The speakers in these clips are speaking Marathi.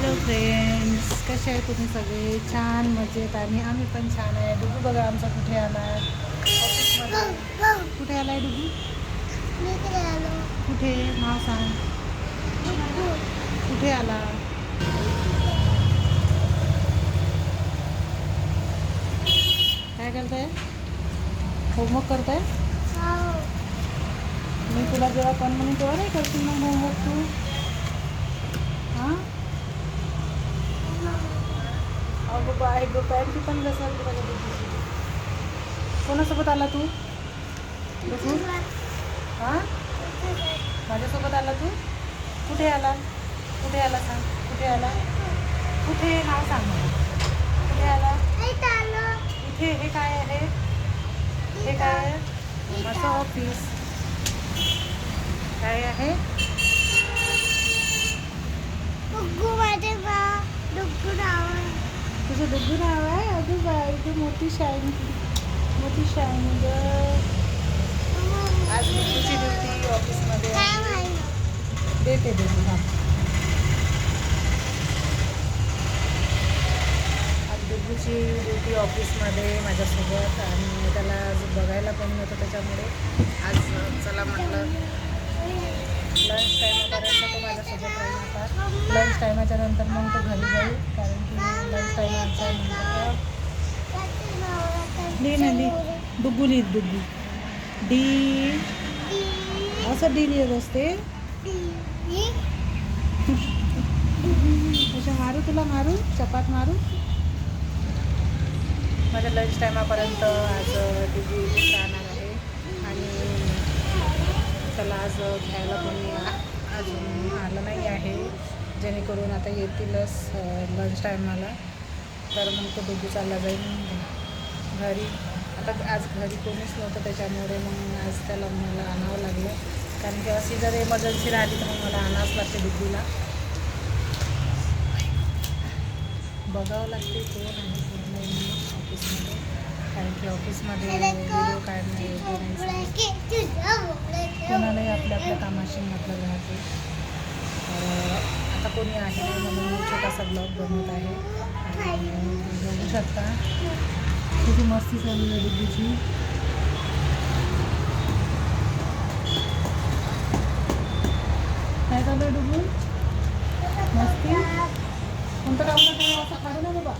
हॅलो फ्रेंड्स कसे आहे तुम्ही सगळे? छान मजेत. आणि आम्ही पण छान आहे. डुगू बघा आमचा कुठे आला ऑफिसमध्ये कुठे आला आहे डुगू? कुठे? नाव सांग. कुठे आला? काय करताय? होमवर्क करताय? मी तुला जेव्हा पण म्हणून तेव्हा नाही करशील मग होमवर्क तू? हां? अगो बाय गो पॅन्टी पण घसरली तुला कधी कोणासोबत आला तू? बघू हां? माझ्यासोबत आला तू? कुठे आला? कुठे आला सांग? कुठे आला? कुठे नाव सांग. कुठे आला? इथे हे काय आहे? हे काय आहे? माझं ऑफिस काय आहे? माझं डुग्गू नाव आहे. अगं बाय मोठी शाईन. मोठी शाईन ग. आज डुग्गूची ड्युटी ऑफिसमध्ये आहे. देते देते हां. आज डुग्गूची ड्युटी ऑफिसमध्ये माझ्यासोबत आणि त्याला आज बघायला पण नव्हतं त्याच्यामुळे आज चला म्हटलं. लंच टाईमपर्यंत तो माझ्यासोबत राहील आता लंच टायमाच्या नंतर मग तो घरी जाईल कारण की लंच टायमाच्या नंतर डी ना डी डुग्गू लिहित डुग्गू डी. असं डी लिहित असते. अशा मारू तुला मारू? चपात मारू? माझ्या लंच टायमापर्यंत आज इथेच राहणार त्याला आज घ्यायला कोणी आ- अजून आलं नाही आहे. जेणेकरून आता येतीलच लंच टायमाला तर मग तो डुगू चालला जाईल. घरी. आता आज घरी कोणीच नव्हतं त्याच्यामुळे मग आज त्याला मला आणावं लागलं. कारण की अशी जर इमर्जन्सी राहिली तर मग मला आणावंच लागते डुगूला बघावं लागते कोण आहे कोण नाही. ऑफिसमध्ये. कारण की ऑफिसमध्ये व्हिडिओ काढणे नाही आपल्या आपल्या कामाशी मतलब राहते. तर आता कोणी आहे नाही म्हणून मी छोटासा ब्लॉग बनवत आहे. बघू शकता किती मस्ती चालू आहे डुग्गूची काय चालू आहे डुबून मस्ती? कोणतं काम करतो असं काढू ना बाबा.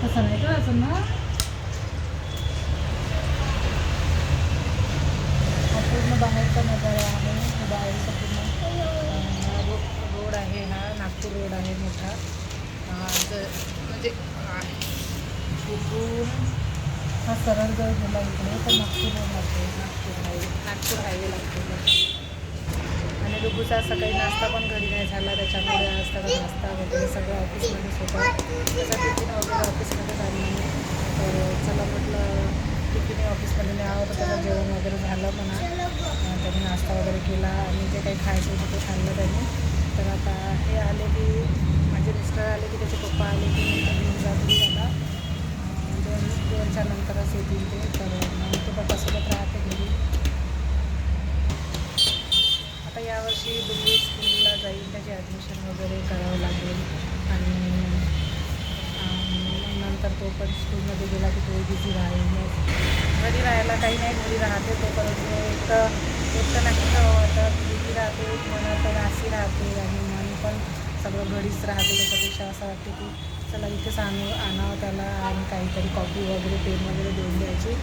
तसं नाही का असं ना हा पूर्ण बाहेरचा नजारा आहे हा बाहेरचा पूर्ण अं, रो रोड आहे हा नागपूर रोड आहे मोठा जर म्हणजे आहे. इथून हा सरळ जर गेला इकडे तर नागपूर लागतो. नागपूर हायवे नागपूर हायवे लागतो. आणि डुगूचा सकाळी नाश्ता पण घरी नाही झाला त्याच्यामुळे आज त्याचा नाश्ता वगैरे सगळं ऑफिसमध्येच होतं त्याचा टिफिन वगैरे ऑफिसमध्ये झाली तर चला म्हटलं टिफिन ऑफिसमध्ये न्यावं तर त्याचं जेवण वगैरे झालं म्हणा. त्यांनी त्याने नाश्ता वगैरे केला. आणि जे काही खायचं होतं ते खाल्लं त्यांनी. तर आता हे आले की माझे मिस्टर आले की त्याचे पप्पा आले की घेऊन जातील त्याला दोन दोनच्या नंतरच येतील ते. तर मग ते पप्पासोबत राहते घरी. आता यावर्षी दुबई स्कूलला जाईल त्याचे ॲडमिशन वगैरे करावं लागेल. आणि नंतर तो पण स्कूलमध्ये गेला की तो बिझी राहील. मग घरी राहायला काही नाही घरी राहते तो परत एक एक तर नाही तर वाटत राहते एक मनात राशी राहते आणि मन पण सगळं घरीच राहते. त्याच्यापेक्षा असं वाटते की चला इथेच आणू आणावं त्याला आणि काहीतरी कॉफी वगैरे पेन वगैरे देऊन द्यायची.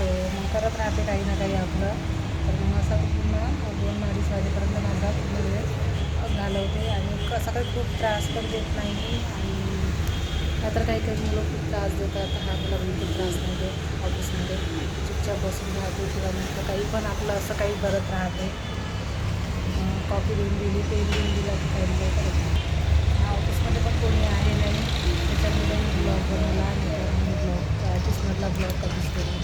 तर मग करत राहते काही ना काही आपलं. तर मग असं पूर्ण दोन अडीच वाजेपर्यंत माझा पूर्ण वेळ घालवते आणि कसं काही खूप त्रास पण देत नाही आणि नाहीतर काही काही मुलं खूप त्रास देतात. हा मला बिलकुल त्रास नाही देत ऑफिसमध्ये. चुपचाप बसून राहते किंवा नंतर काही पण आपलं असं काही करत राहते. कॉफी देऊन दिली पेन देऊन दिला की काही नाही हा, ऑफिसमध्ये पण कोणी आहे नाही त्याच्यामुळे मी ब्लॉग बनवला आणि मी ब्लॉग ऑफिसमधला ब्लॉग कधीच केला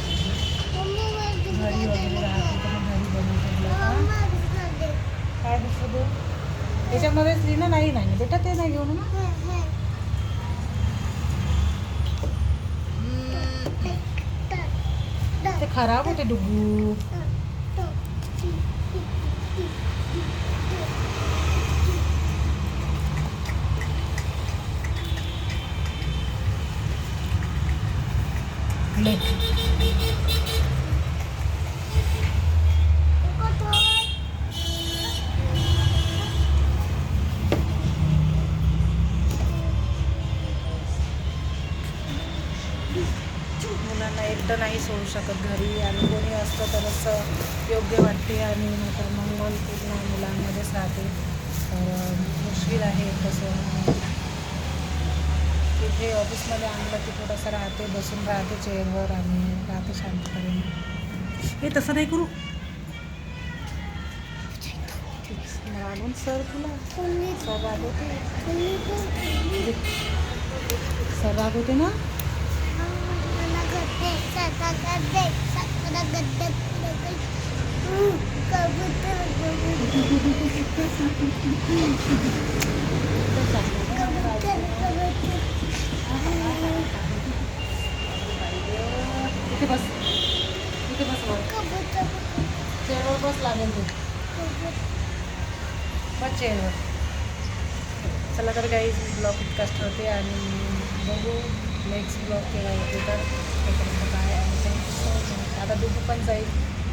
घरी वगैरे राहते तर मग घरी बनवतो ब्लॉग काय दुसरं देऊ त्याच्यामध्येच लिहिणं नाही नाही बेटा ते नाही घेऊन ना ते खराब होते डुबू पडले. मुलांना एकटं नाही सोडू शकत घरी आणि कोणी असतं तर असं योग्य वाटते आणि नंतर मंगल पूर्ण मुलांमध्येच राहते. तर मुश्किल आहे तसं. तिथे ऑफिसमध्ये आणलं की थोडंसं राहते बसून राहते चेअरवर आणि राहते शांतपणे हे तसं नाही करू मागून सर तुला सर होते सर रागवते ना इथे बस इथे बस वर चेअरवर लागेल तू. बस चला तर काही ब्लॉग इतकाच होते आणि बघू नेक्स्ट ब्लॉग केला होते तर काय आणि थँक्यू सो मच आता दुःख पण जाईल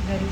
घरी.